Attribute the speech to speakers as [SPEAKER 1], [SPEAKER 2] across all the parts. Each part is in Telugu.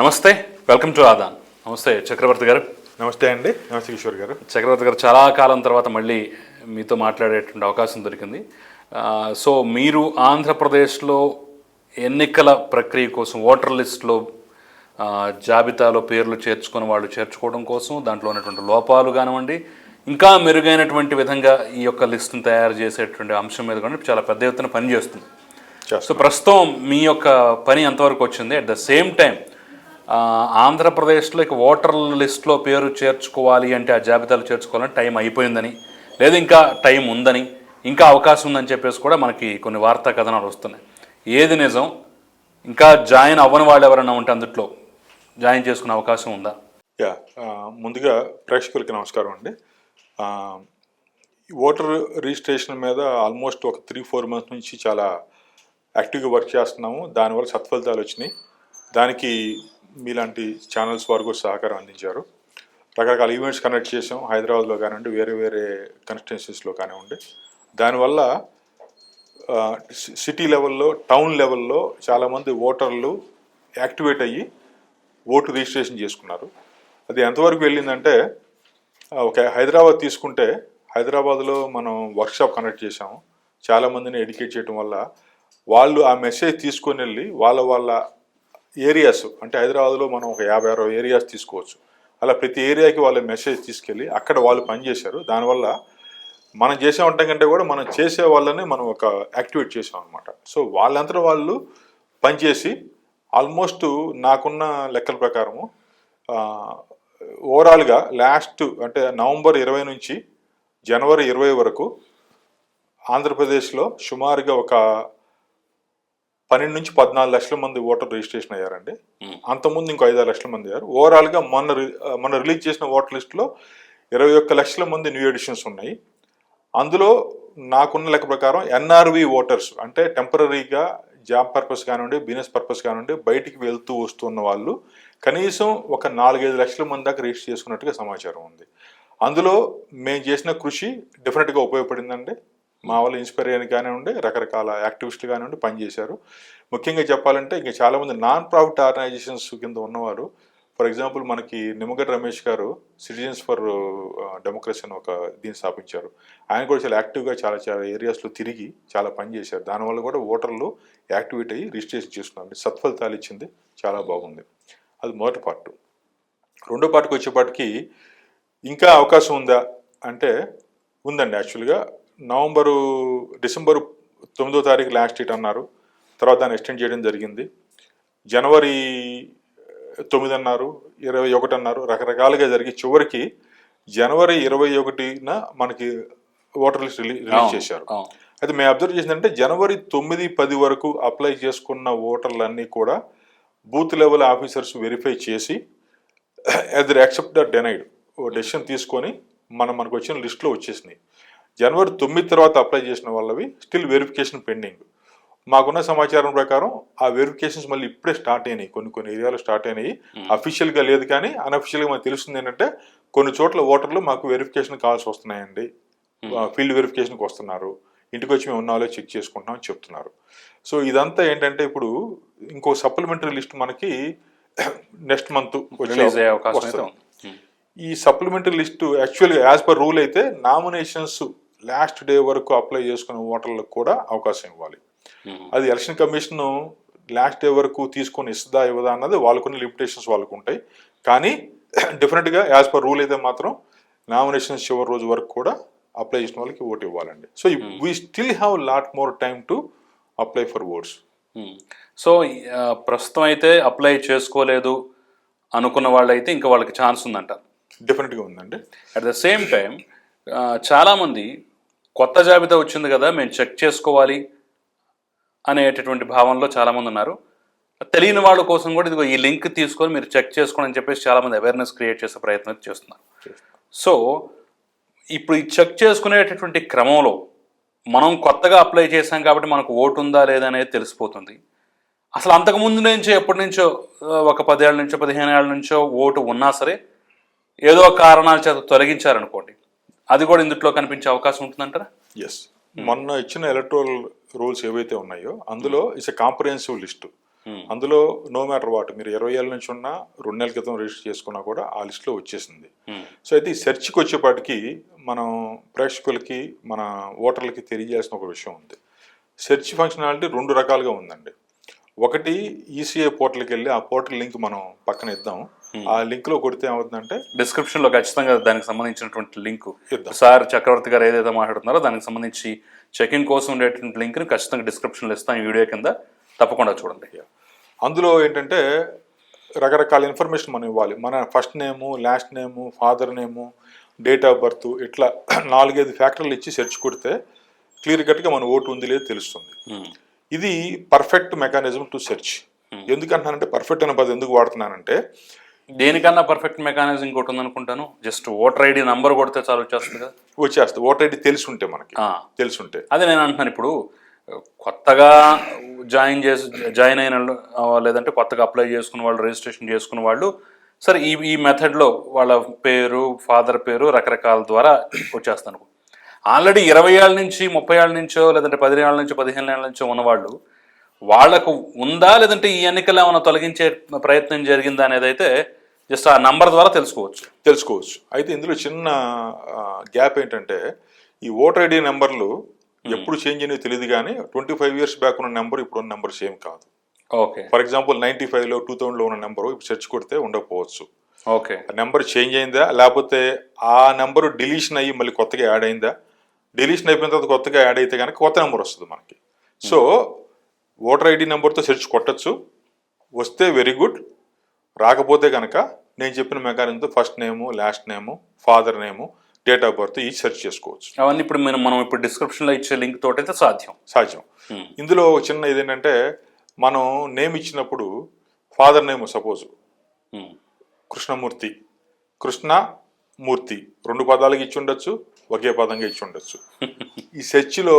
[SPEAKER 1] నమస్తే వెల్కమ్ టు ఆదాన్. నమస్తే చక్రవర్తి గారు.
[SPEAKER 2] నమస్తే అండి నమస్తే కిషోర్ గారు.
[SPEAKER 1] చక్రవర్తి గారు చాలా కాలం తర్వాత మళ్ళీ మీతో మాట్లాడేటువంటి అవకాశం దొరికింది. సో మీరు ఆంధ్రప్రదేశ్లో ఎన్నికల ప్రక్రియ కోసం ఓటర్ లిస్టులో జాబితాలో పేర్లు చేర్చుకుని వాళ్ళు చేర్చుకోవడం కోసం దాంట్లో ఉన్నటువంటి లోపాలు కానివ్వండి ఇంకా మెరుగైనటువంటి విధంగా ఈ యొక్క లిస్టును తయారు చేసేటువంటి అంశం మీద కూడా చాలా పెద్ద ఎత్తున పనిచేస్తుంది. సో ప్రస్తుతం మీ యొక్క పని ఎంతవరకు వచ్చింది? అట్ ద సేమ్ టైం ఆంధ్రప్రదేశ్లో ఇక ఓటర్ లిస్ట్లో పేరు చేర్చుకోవాలి అంటే ఆ జాబితాలు చేర్చుకోవాలని టైం అయిపోయిందని. లేదా ఇంకా టైం ఉందని. ఇంకా అవకాశం ఉందని చెప్పేసి కూడా మనకి కొన్ని వార్తా కథనాలు వస్తున్నాయి. ఏది నిజం? ఇంకా జాయిన్ అవ్వని వాళ్ళు ఎవరైనా ఉంటే అందుట్లో జాయిన్ చేసుకునే అవకాశం ఉందా?
[SPEAKER 2] యా ముందుగా ప్రేక్షకులకి నమస్కారం అండి. ఓటర్ రిజిస్ట్రేషన్ మీద ఆల్మోస్ట్ ఒక త్రీ ఫోర్ మంత్స్ నుంచి చాలా యాక్టివ్గా వర్క్ చేస్తున్నాము. దానివల్ల సత్ఫలితాలు వచ్చినాయి. దానికి మీలాంటి ఛానల్స్ వారు కూడా సహకారం అందించారు. రకరకాల ఈవెంట్స్ కండక్ట్ చేసాం హైదరాబాద్లో కానివ్వండి వేరే వేరే కాన్స్టిట్యున్సీస్లో కానివ్వండి. దానివల్ల సిటీ లెవెల్లో టౌన్ లెవెల్లో చాలామంది ఓటర్లు యాక్టివేట్ అయ్యి ఓటు రిజిస్ట్రేషన్ చేసుకున్నారు. అది ఎంతవరకు వెళ్ళిందంటే ఒక హైదరాబాద్ తీసుకుంటే హైదరాబాద్లో మనం వర్క్షాప్ కండక్ట్ చేసాము చాలామందిని ఎడ్యుకేట్ చేయడం వల్ల వాళ్ళు ఆ మెసేజ్ తీసుకొని వెళ్ళి వాళ్ళ వాళ్ళ ఏరియాస్ అంటే హైదరాబాద్లో మనం ఒక యాభై అరవై ఏరియాస్ తీసుకోవచ్చు. అలా ప్రతి ఏరియాకి వాళ్ళు మెసేజ్ తీసుకెళ్ళి అక్కడ వాళ్ళు పనిచేశారు దానివల్ల మనం చేసే ఉంటాం కంటే కూడా మనం చేసే వాళ్ళని మనం ఒక యాక్టివేట్ చేసాం అనమాట సో వాళ్ళంతా వాళ్ళు పనిచేసి ఆల్మోస్ట్ నాకున్న లెక్కల ప్రకారము ఓవరాల్గా లాస్ట్ అంటే నవంబర్ ఇరవై నుంచి జనవరి ఇరవై వరకు ఆంధ్రప్రదేశ్లో సుమారుగా ఒక పన్నెండు నుంచి పద్నాలుగు లక్షల మంది ఓటర్ రిజిస్ట్రేషన్ అయ్యారండి. అంతకుముందు ఇంకో ఐదారు లక్షల మంది అయ్యారు. ఓవరాల్గా మొన్న మొన్న రిలీజ్ చేసిన ఓటర్ లిస్టులో ఇరవై ఒక్క లక్షల మంది న్యూ ఎడిషన్స్ ఉన్నాయి. అందులో నాకున్న లెక్క ప్రకారం ఎన్ఆర్వి ఓటర్స్ అంటే టెంపరీగా జాబ్ పర్పస్ కానివ్వండి బిజినెస్ పర్పస్ కానివ్వండి బయటికి వెళ్తూ వస్తున్న వాళ్ళు కనీసం ఒక నాలుగైదు లక్షల మంది దాకా రిజిస్టర్ చేసుకున్నట్టుగా సమాచారం ఉంది. అందులో మేము చేసిన కృషి డెఫినెట్గా ఉపయోగపడిందండి. మా వాళ్ళు ఇన్స్పైర్ అయ్యాను కానివ్వండి రకరకాల యాక్టివిస్టులు కానివ్వండి పనిచేశారు. ముఖ్యంగా చెప్పాలంటే ఇంకా చాలామంది నాన్ ప్రాఫిట్ ఆర్గనైజేషన్స్ కింద ఉన్నవారు ఫర్ ఎగ్జాంపుల్ మనకి నిమ్మగడ్డ రమేష్ గారు సిటిజన్స్ ఫర్ డెమోక్రసీ అని ఒక దీన్ని స్థాపించారు. ఆయన కూడా చాలా యాక్టివ్గా చాలా చాలా ఏరియాస్లో తిరిగి చాలా పని చేశారు. దానివల్ల కూడా ఓటర్లు యాక్టివేట్ అయ్యి రిజిస్ట్రేషన్ చేసుకున్నారు. సత్ఫలితాలు ఇచ్చింది చాలా బాగుంది. అది మొదటి పార్ట్. రెండో పార్ట్కి వచ్చేపాటికి ఇంకా అవకాశం ఉందా? అంటే ఉందండి యాక్చువల్గా నవంబరు డిసెంబరు తొమ్మిదో తారీఖు లాస్ట్ డేట్ అన్నారు. తర్వాత దాన్ని ఎక్స్టెండ్ చేయడం జరిగింది. జనవరి తొమ్మిది అన్నారు ఇరవై ఒకటి అన్నారు. రకరకాలుగా జరిగి చివరికి జనవరి ఇరవై ఒకటిన మనకి ఓటర్ లిస్ట్ రిలీ రిలీజ్ చేశారు. అయితే మేము అబ్జర్వ్ చేసిందంటే జనవరి తొమ్మిది పది వరకు అప్లై చేసుకున్న ఓటర్లన్నీ కూడా బూత్ లెవెల్ ఆఫీసర్స్ వెరిఫై చేసి ఎదర్ యాక్సెప్ట్ డెనైడ్ ఓ డెసిషన్ తీసుకొని మనం మనకు వచ్చిన లిస్ట్లో వచ్చేసినాయి. జనవరి తొమ్మిది తర్వాత అప్లై చేసిన వాళ్ళవి స్టిల్ వెరిఫికేషన్ పెండింగ్ మాకున్న సమాచారం ప్రకారం ఆ వెరిఫికేషన్స్ మళ్ళీ ఇప్పుడే స్టార్ట్ అయినాయి. కొన్ని కొన్ని ఏరియాలో స్టార్ట్ అయినాయి. అఫీషియల్గా లేదు కానీ అన్అఫీషియల్గా మనకు తెలుస్తుంది ఏంటంటే కొన్ని చోట్ల ఓటర్లు మాకు వెరిఫికేషన్ కావాల్సి వస్తున్నాయండి. ఫీల్డ్ వెరిఫికేషన్కి వస్తున్నారు. ఇంటికి వచ్చి మేము ఉన్నాలో చెక్ చేసుకుంటున్నాం అని చెప్తున్నారు. సో ఇదంతా ఏంటంటే ఇప్పుడు ఇంకో సప్లిమెంటరీ లిస్ట్ మనకి నెక్స్ట్ మంత్
[SPEAKER 1] అయ్యే అవకాశం.
[SPEAKER 2] ఈ సప్లిమెంటరీ లిస్ట్ యాక్చువల్గా యాజ్ పర్ రూల్ అయితే నామినేషన్స్ లాస్ట్ డే వరకు అప్లై చేసుకున్న ఓటర్లకు కూడా అవకాశం ఇవ్వాలి. అది ఎలక్షన్ కమిషన్ లాస్ట్ డే వరకు తీసుకొని ఇస్తుందా ఇవ్వదా అన్నది వాళ్ళకున్న లిమిటేషన్స్ వాళ్ళకు ఉంటాయి. కానీ డెఫినెట్గా యాజ్ పర్ రూల్ అయితే మాత్రం నామినేషన్స్ చివరి రోజు వరకు కూడా అప్లై చేసిన వాళ్ళకి ఓటు ఇవ్వాలండి. So we still have lot more time to apply for votes.
[SPEAKER 1] So ప్రస్తుతం అయితే అప్లై చేసుకోలేదు అనుకున్న వాళ్ళైతే ఇంకా వాళ్ళకి ఛాన్స్ ఉందంట.
[SPEAKER 2] డెఫినెట్గా ఉందండి.
[SPEAKER 1] అట్ ద సేమ్ టైం చాలామంది కొత్త జాబితా వచ్చింది కదా మేము చెక్ చేసుకోవాలి అనేటటువంటి భావనలో చాలామంది ఉన్నారు. తెలియని వాళ్ళ కోసం కూడా ఇదిగో ఈ లింక్ తీసుకొని మీరు చెక్ చేసుకోండి అని చెప్పేసి చాలామంది అవేర్నెస్ క్రియేట్ చేసే ప్రయత్నం చేస్తున్నారు. సో ఇప్పుడు ఈ చెక్ చేసుకునేటటువంటి క్రమంలో మనం కొత్తగా అప్లై చేశాం కాబట్టి మనకు ఓటు ఉందా లేదా అనేది తెలిసిపోతుంది. అసలు అంతకు ముందు నుంచో ఎప్పటి నుంచో ఒక పదేళ్ళ నుంచో పదిహేను ఏళ్ళ నుంచో ఓటు ఉన్నా సరే ఏదో కారణాల చేత తొలగించారనుకోండి అది కూడా ఇందులో కనిపించే అవకాశం ఉంటుందంటారా?
[SPEAKER 2] ఎస్ మొన్న ఇచ్చిన ఎలక్ట్రల్ రూల్స్ ఏవైతే ఉన్నాయో అందులో ఇట్స్ ఎ కాంప్రహెన్సివ్ లిస్ట్ అందులో నో మ్యాటర్ వాట్ మీరు ఇరవై ఏళ్ళ నుంచి ఉన్నా రెండు నెలల క్రితం రిజిస్టర్ చేసుకున్నా కూడా ఆ లిస్ట్లో వచ్చేసింది. సో అయితే ఈ సెర్చ్కి వచ్చేపాటికి మనం ప్రేక్షకులకి మన ఓటర్లకి తెలియజేసిన ఒక విషయం ఉంది. సెర్చ్ ఫంక్షనాలిటీ రెండు రకాలుగా ఉందండి. ఒకటి ఈసీఐ పోర్టల్కి వెళ్ళి ఆ పోర్టల్ లింక్ మనం పక్కన ఇద్దాం. ఆ లింక్లో కొడితే ఏమవుతుందంటే
[SPEAKER 1] డిస్క్రిప్షన్లో ఖచ్చితంగా దానికి సంబంధించినటువంటి లింక్. సార్ చక్రవర్తి గారు ఏదైతే మాట్లాడుతున్నారో దానికి సంబంధించి చెకింగ్ కోసం ఉండేటువంటి లింక్ని ఖచ్చితంగా డిస్క్రిప్షన్లో ఇస్తాం ఈ వీడియో కింద. తప్పకుండా చూడండి.
[SPEAKER 2] అందులో ఏంటంటే రకరకాల ఇన్ఫర్మేషన్ మనం ఇవ్వాలి. మన first name last name father name date of birth ఇట్లా నాలుగైదు ఫ్యాక్టర్లు ఇచ్చి సెర్చ్ కొడితే క్లియర్ కట్గా మన ఓటు ఉంది లేదు తెలుస్తుంది.
[SPEAKER 1] ఉమ్,
[SPEAKER 2] ఇది పర్ఫెక్ట్ మెకానిజం టు సెర్చ్ ఎందుకంటున్నానంటే పర్ఫెక్ట్ అనే పదం ఎందుకు వాడుతున్నానంటే
[SPEAKER 1] దేనికన్నా పర్ఫెక్ట్ మెకానిజం ఇంకోటి ఉందనుకుంటాను. జస్ట్ ఓటర్ ఐడి నంబర్ కొడితే చాలు వచ్చేస్తుంది కదా.
[SPEAKER 2] వచ్చేస్తుంది. ఓటర్ ఐడి తెలిసి ఉంటే మనకి. తెలిసి ఉంటే
[SPEAKER 1] అదే నేను అంటున్నాను ఇప్పుడు కొత్తగా జాయిన్ చేసి జాయిన్ అయిన లేదంటే కొత్తగా అప్లై చేసుకున్న వాళ్ళు రిజిస్ట్రేషన్ చేసుకున్న వాళ్ళు సరే ఈ ఈ మెథడ్లో వాళ్ళ పేరు ఫాదర్ పేరు రకరకాల ద్వారా వచ్చేస్తాను ఆల్రెడీ ఇరవై ఏళ్ళ నుంచి ముప్పై ఏళ్ళ నుంచో లేదంటే పది ఏళ్ళ నుంచో పదిహేను ఏళ్ళ నుంచో ఉన్నవాళ్ళు వాళ్ళకు ఉందా లేదంటే ఈ ఎన్నికల్లో ఏమైనా తొలగించే ప్రయత్నం జరిగిందా అనేది అయితే జస్ట్ ఆ నంబర్ ద్వారా తెలుసుకోవచ్చు.
[SPEAKER 2] తెలుసుకోవచ్చు. అయితే ఇందులో చిన్న గ్యాప్ ఏంటంటే ఈ ఓటర్ ఐడి నెంబర్లు ఎప్పుడు చేంజ్ అయినవి తెలియదు కానీ ట్వంటీ ఫైవ్ ఇయర్స్ బ్యాక్ ఉన్న నెంబర్ ఇప్పుడు ఉన్న నెంబర్ సేమ్ కాదు.
[SPEAKER 1] ఓకే.
[SPEAKER 2] ఫర్ ఎగ్జాంపుల్ నైన్టీ ఫైవ్లో టూ థౌజండ్లో ఉన్న నెంబరు ఇప్పుడు సెర్చ్ కొడితే ఉండకపోవచ్చు.
[SPEAKER 1] ఓకే.
[SPEAKER 2] ఆ నెంబర్ చేంజ్ అయిందా? లేకపోతే ఆ నెంబరు డిలీషన్ అయ్యి మళ్ళీ కొత్తగా యాడ్ అయిందా? డిలీషన్ అయిపోయిన తర్వాత కొత్తగా యాడ్ అయితే కనుక కొత్త నెంబర్ వస్తుంది మనకి. సో ఓటర్ ఐడి నెంబర్తో సెర్చ్ కొట్టచ్చు. వస్తే వెరీ గుడ్. రాకపోతే కనుక నేను చెప్పిన మెకానిజంతో first name last name father name date of birth ఈ సెర్చ్ చేసుకోవచ్చు.
[SPEAKER 1] అవన్నీ ఇప్పుడు మనం మనం ఇప్పుడు డిస్క్రిప్షన్లో ఇచ్చే లింక్ తోటి అయితే సాధ్యం.
[SPEAKER 2] సాధ్యం.
[SPEAKER 1] Hmm.
[SPEAKER 2] ఇందులో ఒక చిన్న ఇదేంటంటే మనం నేమ్ ఇచ్చినప్పుడు father name suppose. Krishnamurthy Krishna Murthy రెండు పదాలకి ఇచ్చి ఉండొచ్చు ఒకే పదంగా ఇచ్చి ఉండొచ్చు. ఈ సెర్చ్లో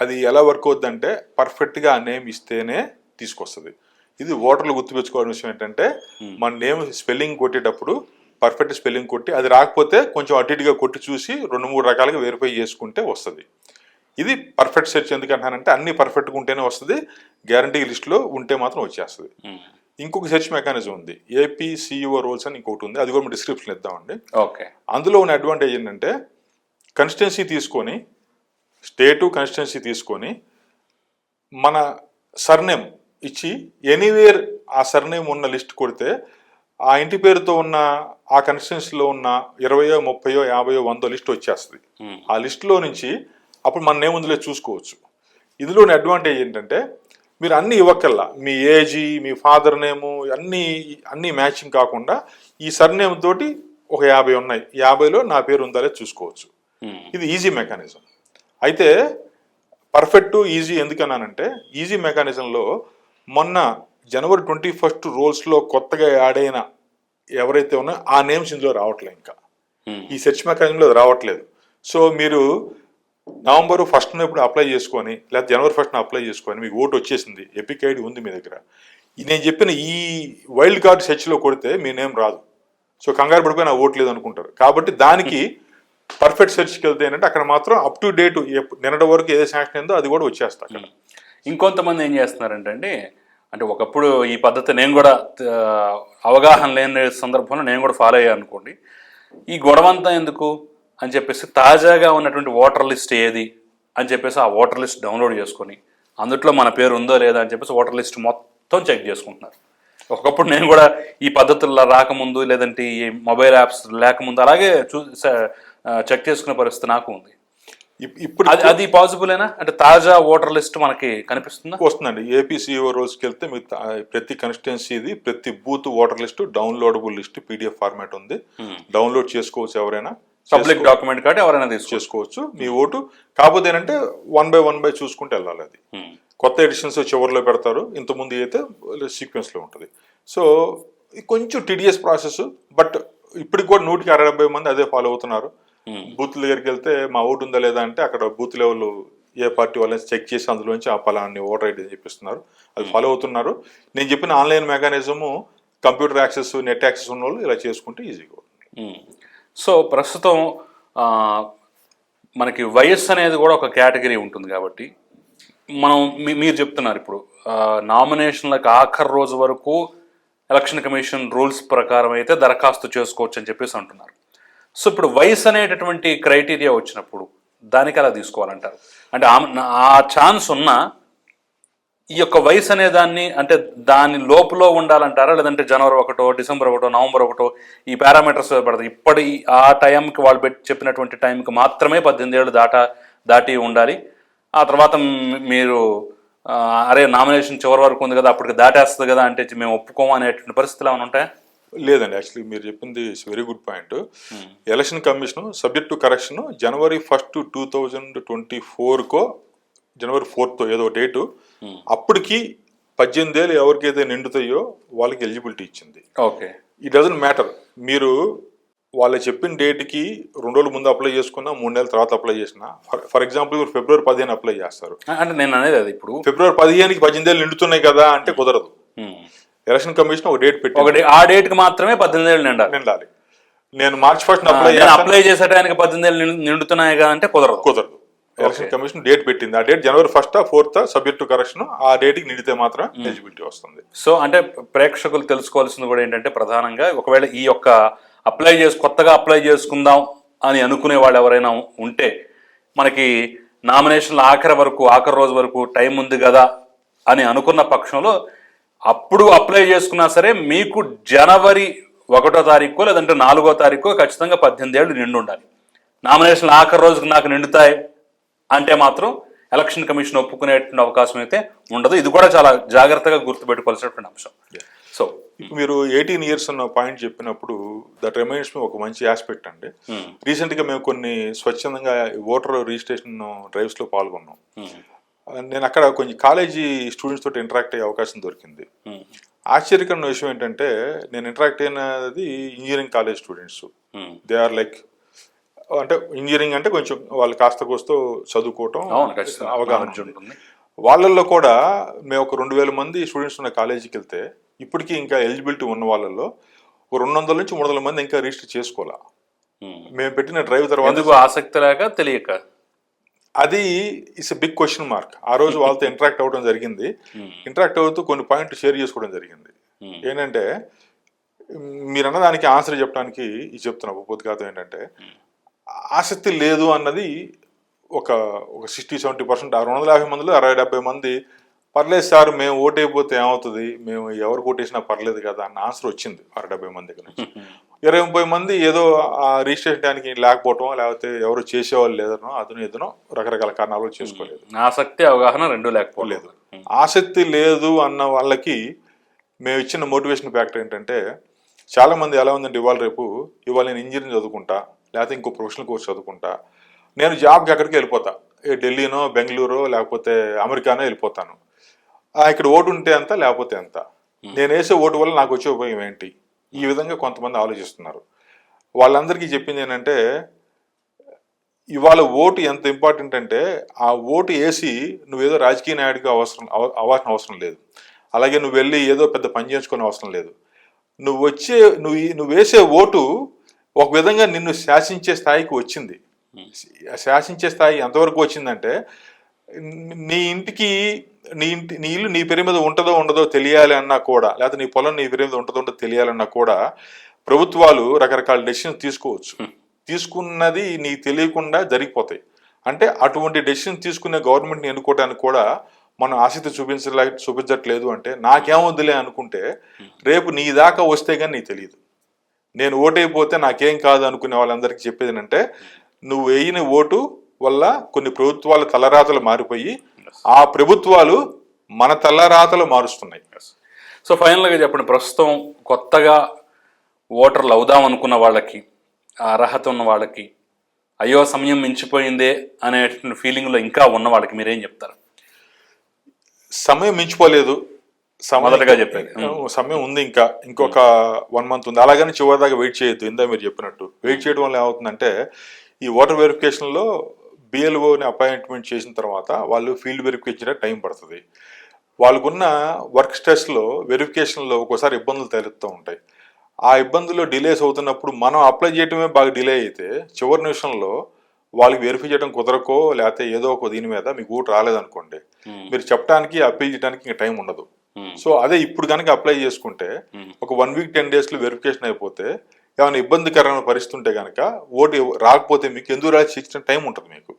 [SPEAKER 2] అది ఎలా వర్క్ అవుద్దంటే పర్ఫెక్ట్గా ఆ నేమ్ ఇస్తేనే తీసుకొస్తుంది. ఇది ఓటర్లు గుర్తుపెట్టుకోవాల్సిన విషయం ఏంటంటే మన నేమ్ స్పెల్లింగ్ కొట్టేటప్పుడు పర్ఫెక్ట్ స్పెల్లింగ్ కొట్టి అది రాకపోతే కొంచెం అటు ఇటుగా కొట్టి చూసి రెండు మూడు రకాలుగా వెరిఫై చేసుకుంటే వస్తుంది. ఇది పర్ఫెక్ట్ సెర్చ్ ఎందుకంటానంటే అన్ని పర్ఫెక్ట్గా ఉంటేనే వస్తుంది గ్యారంటీ లిస్ట్లో ఉంటే మాత్రం వచ్చేస్తుంది.
[SPEAKER 1] ఉమ్.
[SPEAKER 2] ఇంకొక సెర్చ్ మెకానిజం ఉంది ఏపీ సిఇఓ రోల్స్ అని ఇంకొకటి ఉంది అది కూడా మేము డిస్క్రిప్షన్ ఇద్దామండి.
[SPEAKER 1] ఓకే
[SPEAKER 2] అందులో ఉన్న అడ్వాంటేజ్ ఏంటంటే కన్స్టిట్యున్సీ తీసుకొని స్టేటు కన్స్టిట్యున్సీ తీసుకొని మన సర్నేమ్ ఇచ్చి ఎనీవేర్ ఆ సర్నేమ్ ఉన్న లిస్ట్ కొడితే ఆ ఇంటి పేరుతో ఉన్న ఆ కన్స్టిట్యున్సీలో ఉన్న ఇరవయో ముప్పయో యాభయో వందో లిస్ట్ వచ్చేస్తుంది.
[SPEAKER 1] ఉమ్.
[SPEAKER 2] ఆ లిస్టులో నుంచి అప్పుడు మన నేమ్ ఉందిలే చూసుకోవచ్చు. ఇందులోని అడ్వాంటేజ్ ఏంటంటే మీరు అన్ని ఇవ్వకల్లా మీ ఏజీ మీ ఫాదర్ నేము అన్ని అన్ని మ్యాచింగ్ కాకుండా ఈ సర్నేమ్ తోటి ఒక యాభై ఉన్నాయి. యాభైలో నా పేరు ఉందా లేదా చూసుకోవచ్చు.
[SPEAKER 1] ఉమ్.
[SPEAKER 2] ఇది ఈజీ మెకానిజం అయితే పర్ఫెక్ట్ ఈజీ ఎందుకన్నానంటే ఈజీ మెకానిజంలో మొన్న జనవరి ట్వంటీ ఫస్ట్ రోల్స్లో కొత్తగా యాడ్ అయిన ఎవరైతే ఉన్నాయో ఆ నేమ్స్ ఇందులో రావట్లేదు ఇంకా. ఈ సెర్చ్ మెకానిజంలో రావట్లేదు. సో మీరు నవంబర్ ఫస్ట్ ఇప్పుడు అప్లై చేసుకొని లేదా జనవరి ఫస్ట్ అప్లై చేసుకొని మీకు ఓటు వచ్చేసింది. ఎపిక్ ఐడి ఉంది మీ దగ్గర. నేను చెప్పిన ఈ వైల్డ్ కార్డ్ సెర్చ్లో కొడితే మీ నేమ్ రాదు. సో కంగారు పడిపోయి నా ఓటు లేదు అనుకుంటారు. కాబట్టి దానికి పర్ఫెక్ట్ సెర్చ్కి వెళ్తే ఏంటంటే అక్కడ మాత్రం అప్ టు డేట్ నిన్నటి వరకు ఏదో శాంక్షన్ అయిందో అది కూడా వచ్చేస్తా అక్కడ.
[SPEAKER 1] ఇంకొంతమంది ఏం చేస్తున్నారంటే అండి అంటే ఒకప్పుడు ఈ పద్ధతి నేను కూడా అవగాహన లేని సందర్భంలో నేను కూడా ఫాలో అయ్యాను అనుకోండి ఈ గొడవంతా ఎందుకు అని చెప్పేసి తాజాగా ఉన్నటువంటి ఓటర్ లిస్ట్ ఏది అని చెప్పేసి ఆ ఓటర్ లిస్ట్ డౌన్లోడ్ చేసుకొని అందుట్లో మన పేరు ఉందో లేదా అని చెప్పేసి ఓటర్ లిస్ట్ మొత్తం చెక్ చేసుకుంటున్నారు. ఒకప్పుడు నేను కూడా ఈ పద్ధతుల్లో రాకముందు లేదంటే ఈ మొబైల్ యాప్స్ లేకముందు అలాగే చూ చెక్ చేసుకునే పరిస్థితి నాకు ఉంది.
[SPEAKER 2] ఇప్పుడు
[SPEAKER 1] అది అది పాసిబులేనా అంటే తాజా ఓటర్ లిస్ట్ మనకి కనిపిస్తుందా?
[SPEAKER 2] వస్తుందండి. ఏపీసీఓ రోజుకి వెళ్తే మీకు ప్రతి కన్స్టిట్యున్సీది ప్రతి booth voter list downloadable list PDF format ఉంది. డౌన్లోడ్ చేసుకోవచ్చు ఎవరైనా.
[SPEAKER 1] పబ్లిక్ డాక్యుమెంట్ కాబట్టి ఎవరైనా తీసుకోవచ్చు.
[SPEAKER 2] చేసుకోవచ్చు. మీ ఓటు. కాకపోతే ఏంటంటే వన్ బై వన్ బై చూసుకుంటూ వెళ్ళాలి అది.
[SPEAKER 1] ఉమ్.
[SPEAKER 2] కొత్త ఎడిషన్స్ చివరిలో పెడతారు. ఇంతకుముందు అయితే సీక్వెన్స్లో ఉంటుంది. సో కొంచెం టీడీఎస్ ప్రాసెస్ బట్ ఇప్పటికి కూడా నూటికి అరవై మంది అదే ఫాలో అవుతున్నారు.
[SPEAKER 1] Hmm.
[SPEAKER 2] బూత్ దగ్గరికి వెళ్తే మా ఓటు ఉందా లేదా అంటే అక్కడ బూత్ లెవెల్ ఏ పార్టీ వాళ్ళని చెక్ చేసి అందులోంచి ఆ పలాన్ని ఓటర్ ఐడి చెప్పిస్తున్నారు. అది ఫాలో అవుతున్నారు. నేను చెప్పిన online mechanism computer access net access ఉన్న వాళ్ళు ఇలా చేసుకుంటే ఈజీగా.
[SPEAKER 1] సో ప్రస్తుతం ఆ, మనకి వయస్సు అనేది కూడా ఒక కేటగిరీ ఉంటుంది కాబట్టి మనం మీ- మీరు చెప్తున్నారు ఇప్పుడు నామినేషన్లకు ఆఖరి రోజు వరకు ఎలక్షన్ కమిషన్ రూల్స్ ప్రకారం అయితే దరఖాస్తు చేసుకోవచ్చు అని చెప్పేసి అంటున్నారు. సో ఇప్పుడు వయసు అనేటటువంటి క్రైటీరియా వచ్చినప్పుడు దానికి అలా తీసుకోవాలంటారు. అంటే ఆ- ఆ ఛాన్స్ ఉన్నా ఈ యొక్క వయసు అనే దాన్ని అంటే దాని లోపల ఉండాలంటారా? లేదంటే జనవరి ఒకటో డిసెంబర్ ఒకటో నవంబర్ ఒకటో ఈ పారామీటర్స్ పడతాయి ఇప్పటి ఆ టైంకి వాళ్ళు పెట్టి చెప్పినటువంటి టైంకి మాత్రమే పద్దెనిమిది ఏళ్ళు దాటా దాటి ఉండాలి. ఆ తర్వాత మీరు అరే నామినేషన్ చివరి వరకు ఉంది కదా అప్పటికి దాటేస్తుంది కదా అంటే మేము ఒప్పుకోము అనేటువంటి పరిస్థితులు ఏమైనా ఉంటాయా?
[SPEAKER 2] లేదండి. యాక్చువల్లీ మీరు చెప్పింది it's very good point. Election commission subject to correction January first two thousand twenty ఫోర్కో January fourth ఏదో డేటు అప్పటికి పద్దెనిమిది ఏళ్ళు ఎవరికైతే నిండుతాయో వాళ్ళకి ఎలిజిబిలిటీ ఇచ్చింది.
[SPEAKER 1] ఓకే.
[SPEAKER 2] ఈ డజంట్ మ్యాటర్ మీరు వాళ్ళు చెప్పిన డేట్కి రెండు రోజుల ముందు అప్లై చేసుకున్నా మూడు నెలల తర్వాత అప్లై చేసినా ఫర్ ఎగ్జాంపుల్ మీరు ఫిబ్రవరి పదిహేను అప్లై చేస్తారు.
[SPEAKER 1] అంటే నేను అనేది అది ఇప్పుడు
[SPEAKER 2] ఫిబ్రవరి పదిహేనుకి పద్దెనిమిది ఏళ్ళు నిండుతున్నాయి కదా అంటే కుదరదు.
[SPEAKER 1] ఉమ్.
[SPEAKER 2] ఎలక్షన్ కమిషన్ ఒక డేట్ పెట్టి
[SPEAKER 1] ఒకటి ఆ డేట్కి మాత్రమే పద్దెనిమిది ఏళ్ళు నిండాలి.
[SPEAKER 2] నిండాలి. నేను మార్చ్ ఫస్ట్ అప్లై
[SPEAKER 1] అప్లై చేసే టైంకి పద్దెనిమిది ఏళ్ళు నిండు- నిండుతున్నాయి అంటే కుదరదు.
[SPEAKER 2] కుదరదు. ఎలక్షన్ కమిషన్ డేట్ పెట్టింది. ఆ date January first fourth subject to correction ఆ డేట్కి నిండితే మాత్రం ఎలిజిబిలిటీ వస్తుంది.
[SPEAKER 1] సో అంటే ప్రేక్షకులు తెలుసుకోవాల్సింది కూడా ఏంటంటే ప్రధానంగా ఒకవేళ ఈ యొక్క అప్లై చేసి కొత్తగా అప్లై చేసుకుందాం అని అనుకునే వాళ్ళు ఎవరైనా ఉంటే మనకి నామినేషన్ల ఆఖరి వరకు ఆఖరి రోజు వరకు టైం ఉంది కదా అని అనుకున్న పక్షంలో అప్పుడు అప్లై చేసుకున్నా సరే మీకు జనవరి ఒకటో తారీఖు లేదంటే నాలుగో తారీఖు ఖచ్చితంగా పద్దెనిమిది ఏళ్ళు నిండు ఉండాలి. నామినేషన్లు ఆఖరి రోజుకు నాకు నిండుతాయి అంటే మాత్రం ఎలక్షన్ కమిషన్ ఒప్పుకునేటువంటి అవకాశం అయితే ఉండదు. ఇది కూడా చాలా జాగ్రత్తగా గుర్తుపెట్టుకోవాల్సినటువంటి అంశం. సో
[SPEAKER 2] మీరు ఎయిటీన్ ఇయర్స్ అన్న పాయింట్ చెప్పినప్పుడు దట్ రిమైండ్స్ మీ ఒక మంచి ఆస్పెక్ట్ అండి. రీసెంట్గా మేము కొన్ని స్వచ్ఛందంగా ఓటర్ రిజిస్ట్రేషన్ డ్రైవ్స్లో పాల్గొన్నాం నేను అక్కడ కొంచెం కాలేజీ స్టూడెంట్స్ తోటి ఇంటరాక్ట్ అయ్యే అవకాశం దొరికింది. ఆశ్చర్యకరమైన విషయం ఏంటంటే నేను ఇంటరాక్ట్ అయినది engineering college students. They are like అంటే ఇంజనీరింగ్ అంటే కొంచెం వాళ్ళు కాస్త కోస్తో చదువుకోవటం అవగాహన.
[SPEAKER 1] ఉంటుంది.
[SPEAKER 2] వాళ్ళల్లో కూడా మేము ఒక రెండు వేల మంది స్టూడెంట్స్ ఉన్న కాలేజీకి వెళ్తే ఇప్పటికీ ఇంకా ఎలిజిబిలిటీ ఉన్న వాళ్ళల్లో ఒక రెండు వందల నుంచి మూడు వందల మంది ఇంకా రిజిస్టర్ చేసుకోవాలా. మేము పెట్టిన డ్రైవ్ తర్వాత
[SPEAKER 1] ఆసక్తి లేక తెలియక?
[SPEAKER 2] అది ఇట్స్ బిగ్ క్వశ్చన్ మార్క్ ఆ రోజు వాళ్ళతో ఇంటరాక్ట్ అవ్వడం జరిగింది. ఇంటరాక్ట్ అవుతూ కొన్ని పాయింట్లు షేర్ చేసుకోవడం జరిగింది.
[SPEAKER 1] Hmm.
[SPEAKER 2] ఏంటంటే మీరు అన్నదానికి ఆన్సర్ చెప్పడానికి ఇది చెప్తున్నా ఉపద్ఘాతం ఏంటంటే ఆసక్తి లేదు అన్నది ఒక ఒక సిక్స్టీ సెవెంటీ పర్సెంట్ రెండు వందల యాభై మందిలో అరవై డెబ్బై మంది పర్లేదు సార్ మేము ఓటైపోతే ఏమవుతుంది? మేము ఎవరు ఓటేసినా పర్లేదు కదా అన్న ఆన్సర్ వచ్చింది. అరవై డెబ్బై మంది దగ్గర నుంచి. ఇరవై ముప్పై మంది ఏదో ఆ రిజిస్ట్రేషన్ దానికి లేకపోవటం లేకపోతే ఎవరు చేసేవాళ్ళు లేదనో అతను ఏదనో రకరకాల కారణాలు చేసుకోలేదు.
[SPEAKER 1] ఆసక్తి అవగాహన రెండు లేకపోలేదు
[SPEAKER 2] ఆసక్తి లేదు అన్న వాళ్ళకి మేము ఇచ్చిన మోటివేషన్ ఫ్యాక్టర్ ఏంటంటే చాలా మంది ఎలా ఉందంటే ఇవాళ రేపు ఇవాళ నేను ఇంజనీరింగ్ చదువుకుంటా లేకపోతే ఇంకో ప్రొఫెషనల్ కోర్స్ చదువుకుంటా. నేను జాబ్కి ఎక్కడికి వెళ్ళిపోతా? ఏ ఢిల్లీనో బెంగళూరు లేకపోతే అమెరికానో వెళ్ళిపోతాను. ఇక్కడ ఓటు ఉంటే ఎంత లేకపోతే ఎంత? నేను వేసే ఓటు వల్ల నాకు వచ్చే ఉపయోగం ఏంటి? ఈ విధంగా కొంతమంది ఆలోచిస్తున్నారు. వాళ్ళందరికీ చెప్పింది ఏంటంటే ఇవాళ ఓటు ఎంత ఇంపార్టెంట్ అంటే ఆ ఓటు వేసి నువ్వేదో రాజకీయ నాయుడిగా అవసరం అవ- అవ్వాల్సిన అవసరం లేదు. అలాగే నువ్వు వెళ్ళి ఏదో పెద్ద పని చేసుకునే అవసరం లేదు. నువ్వు వచ్చే నువ్వు నువ్వు వేసే ఓటు ఒక విధంగా నిన్ను శాసించే స్థాయికి వచ్చింది. శాసించే స్థాయి ఎంతవరకు వచ్చిందంటే నీ ఇంటికి నీ ఇంటి నీ ఇల్లు నీ పేరు మీద ఉంటుందో ఉండదో తెలియాలి అన్నా కూడా లేకపోతే నీ పొలం నీ పేరు మీద ఉంటుందో ఉండదో తెలియాలన్నా కూడా ప్రభుత్వాలు రకరకాల డెసిషన్స్ తీసుకోవచ్చు. తీసుకున్నది నీకు తెలియకుండా జరిగిపోతాయి. అంటే అటువంటి డెసిషన్ తీసుకునే గవర్నమెంట్ని ఎన్నుకోవడానికి కూడా మనం ఆసక్తి చూపించలే చూపించట్లేదు అంటే నాకేమొద్దులే అనుకుంటే రేపు నీ దాకా వస్తే కానీ నీకు తెలియదు. నేను ఓటైపోతే నాకేం కాదు అనుకునే వాళ్ళందరికీ చెప్పేది ఏంటంటే నువ్వు వేయిన ఓటు వల్ల కొన్ని ప్రభుత్వాల తలరాతలు మారిపోయి ఆ ప్రభుత్వాలు మన తలరాతలు మారుస్తున్నాయి.
[SPEAKER 1] సో ఫైనల్గా చెప్పండి. ప్రస్తుతం కొత్తగా ఓటర్లు అవుదాం అనుకున్న వాళ్ళకి ఆ అర్హత ఉన్న వాళ్ళకి అయ్యో సమయం మించిపోయిందే అనేటువంటి ఫీలింగ్లో ఇంకా ఉన్న వాళ్ళకి మీరేం చెప్తారు?
[SPEAKER 2] సమయం మించిపోలేదు.
[SPEAKER 1] మొదటగా చెప్పేది.
[SPEAKER 2] సమయం ఉంది ఇంకా. ఇంకొక వన్ మంత్ ఉంది. అలాగని చివరి దాకా వెయిట్ చేయొద్దు. ఇందా మీరు చెప్పినట్టు. వెయిట్ చేయడం వల్ల ఏమవుతుందంటే ఈ ఓటర్ వెరిఫికేషన్లో బిఎల్ఓని అపాయింట్మెంట్ చేసిన తర్వాత వాళ్ళు ఫీల్డ్ వెరిఫికేషన్ టైం పడుతుంది. వాళ్ళకున్న వర్క్ స్ట్రెస్లో వెరిఫికేషన్లో ఒక్కోసారి ఇబ్బందులు తలెత్తూ ఉంటాయి. ఆ ఇబ్బందులు డిలేస్ అవుతున్నప్పుడు మనం అప్లై చేయడమే బాగా డిలే అయితే చివరి నిమిషంలో వాళ్ళకి వెరిఫై చేయడం కుదరకో లేకపోతే ఏదో ఒక దీని మీద మీకు ఓటు రాలేదనుకోండి. మీరు చెప్పడానికి అప్పీల్ చేయడానికి ఇంకా టైం ఉండదు. సో అదే ఇప్పుడు కనుక అప్లై చేసుకుంటే ఒక వన్ వీక్ టెన్ డేస్లో వెరిఫికేషన్ అయిపోతే ఏమైనా ఇబ్బందికరమైన పరిస్థితి ఉంటే కనుక ఓటు రాకపోతే మీకు ఎందుకు రాసి ఇచ్చిన టైం ఉంటుంది మీకు.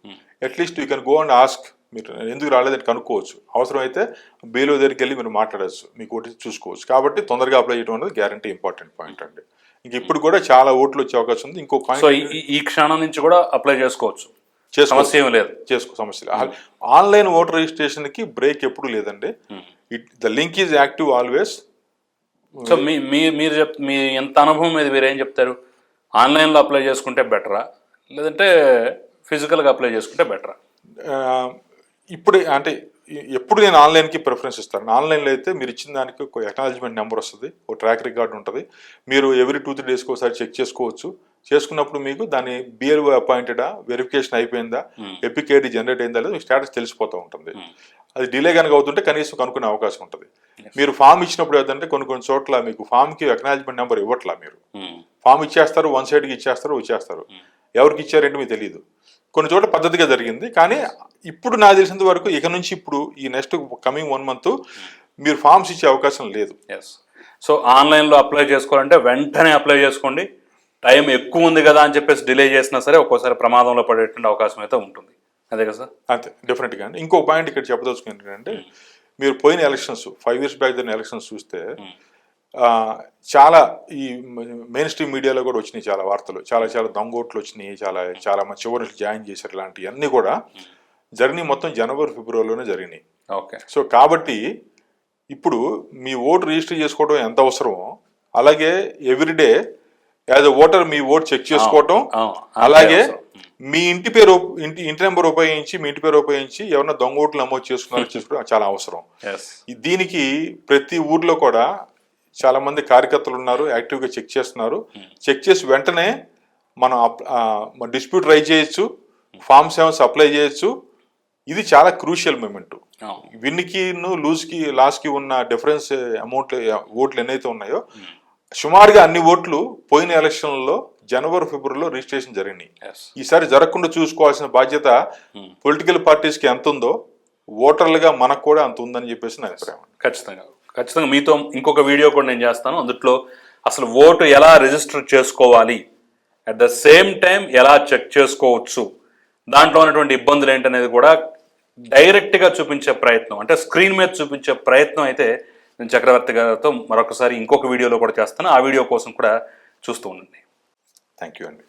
[SPEAKER 2] At least you can go and ask. మీరు ఎందుకు రాలేదని కనుక్కోవచ్చు. అవసరమైతే బీలో దగ్గరికి వెళ్ళి మీరు మాట్లాడచ్చు. మీకు ఓటు చూసుకోవచ్చు. కాబట్టి తొందరగా అప్లై చేయడం అనేది గ్యారంటీ ఇంపార్టెంట్ పాయింట్ అండి. ఇంక ఇప్పుడు కూడా చాలా ఓట్లు వచ్చే అవకాశం ఉంది. ఇంకో పాయింట్
[SPEAKER 1] ఈ- క్షణం నుంచి కూడా అప్లై చేసుకోవచ్చు. సమస్య ఏమి లేదు.
[SPEAKER 2] చేసుకో సమస్య లేదు. ఆన్లైన్ ఓటర్ రిజిస్ట్రేషన్కి బ్రేక్ ఎప్పుడు లేదండి. It the link is active always.
[SPEAKER 1] So మీ మీ మీరు చెప్ మీ ఎంత అనుభవం మీద మీరు ఏం చెప్తారు? ఆన్లైన్లో అప్లై చేసుకుంటే బెటరా? లేదంటే ఫిజికల్గా అప్లై చేసుకుంటే బెటరా?
[SPEAKER 2] ఇప్పుడే అంటే ఎప్పుడు నేను ఆన్లైన్కి ప్రిఫరెన్స్ ఇస్తాను. ఆన్లైన్లో అయితే మీరు ఇచ్చిన దానికి ఒక ఎక్నాలజ్మెంట్ నెంబర్ వస్తుంది. ఒక ట్రాక్ రికార్డ్ ఉంటుంది. మీరు ఎవ్రీ టూ త్రీ డేస్కి ఒకసారి చెక్ చేసుకోవచ్చు. చేసుకున్నప్పుడు మీకు దాని బిఎల్ఓ అపాయింటెడా వెరిఫికేషన్ అయిపోయిందా? ఎపిక్ ఐడి జనరేట్ అయిందా? లేదా స్టేటస్ తెలిసిపోతూ ఉంటుంది. అది డిలే కనుక అవుతుంటే కనీసం కనుక్కునే అవకాశం ఉంటుంది. మీరు ఫామ్ ఇచ్చినప్పుడు ఏంటంటే కొన్ని కొన్ని చోట్ల మీకు ఫామ్కి ఎక్నాలజ్మెంట్ నెంబర్ ఇవ్వట్లా మీరు. ఫామ్ ఇచ్చేస్తారు వన్ సైడ్కి ఇచ్చేస్తారు వచ్చేస్తారు. ఎవరికి ఇచ్చారంటే మీకు తెలియదు కొన్ని చోట్ల పద్ధతిగా జరిగింది. కానీ ఇప్పుడు నాకు తెలిసినంత వరకు ఇక నుంచి ఇప్పుడు ఈ నెక్స్ట్ కమింగ్ వన్ మంత్ మీరు ఫామ్స్ ఇచ్చే అవకాశం లేదు.
[SPEAKER 1] సో ఆన్లైన్లో అప్లై చేసుకోవాలంటే వెంటనే అప్లై చేసుకోండి. టైం ఎక్కువ ఉంది కదా అని చెప్పేసి డిలే చేసినా సరే ఒక్కోసారి ప్రమాదంలో పడేటువంటి అవకాశం అయితే ఉంటుంది. అదే కదా సార్?
[SPEAKER 2] అంతే డెఫినెట్గా అండి ఇంకో పాయింట్ ఇక్కడ చెప్పదలుచుకుంది ఏంటంటే మీరు పోయిన ఎలక్షన్స్ ఫైవ్ ఇయర్స్ బ్యాక్ జరిగిన ఎలక్షన్స్ చూస్తే చాలా ఈ మెయిన్ స్ట్రీమ్ మీడియాలో కూడా వచ్చినాయి చాలా వార్తలు. చాలా చాలా దొంగోట్లు వచ్చినాయి చాలా చాలా మంది చివరి జాయిన్ చేశారు ఇలాంటివన్నీ కూడా జరిగినాయి మొత్తం జనవరి ఫిబ్రవరిలోనే జరిగినాయి.
[SPEAKER 1] ఓకే.
[SPEAKER 2] సో కాబట్టి ఇప్పుడు మీ ఓటు రిజిస్టర్ చేసుకోవడం ఎంత అవసరమో అలాగే ఎవ్రీడే యాజ్ అ ఓటర్ మీ ఓట్ చెక్ చేసుకోవటం. అలాగే. మీ ఇంటి పేరు ఇంటి ఇంటి నెంబర్ ఉపయోగించి మీ ఇంటి పేరు ఉపయోగించి ఎవరైనా దొంగ ఓట్లు నమోదు చేసుకున్నారో చేసుకోవడం చాలా అవసరం. దీనికి ప్రతి ఊర్లో కూడా చాలా మంది కార్యకర్తలు ఉన్నారు యాక్టివ్గా చెక్ చేస్తున్నారు. చెక్ చేసి వెంటనే మనం డిస్ప్యూట్ రైజ్ చేయొచ్చు ఫామ్ సెవెన్స్ అప్లై చేయొచ్చు. ఇది చాలా క్రూషియల్ మూమెంట్. విన్కి లూజ్కి లాస్కి ఉన్న డిఫరెన్స్ అమౌంట్ ఓట్లు ఎన్నైతే ఉన్నాయో సుమారుగా అన్ని ఓట్లు పోయిన ఎలక్షన్లలో జనవరి ఫిబ్రవరిలో రిజిస్ట్రేషన్ జరిగినాయి. ఈసారి జరగకుండా చూసుకోవాల్సిన బాధ్యత పొలిటికల్ పార్టీస్కి ఎంత ఉందో ఓటర్లుగా మనకు కూడా అంత ఉందని చెప్పేసి నా అభిప్రాయం.
[SPEAKER 1] ఖచ్చితంగా. ఖచ్చితంగా మీతో ఇంకొక వీడియో కూడా నేను చేస్తాను. అందులో అసలు ఓటు ఎలా రిజిస్టర్ చేసుకోవాలి? అట్ ద సేమ్ టైం ఎలా చెక్ చేసుకోవచ్చు? దాంట్లో ఉన్నటువంటి ఇబ్బందులు ఏంటనేది కూడా డైరెక్ట్గా చూపించే ప్రయత్నం. అంటే స్క్రీన్ మీద చూపించే ప్రయత్నం అయితే నేను చక్రవర్తి గారితో మరొకసారి ఇంకొక వీడియోలో కూడా చేస్తాను. ఆ వీడియో కోసం కూడా చూస్తూ ఉండండి.
[SPEAKER 2] థ్యాంక్ యూ అండి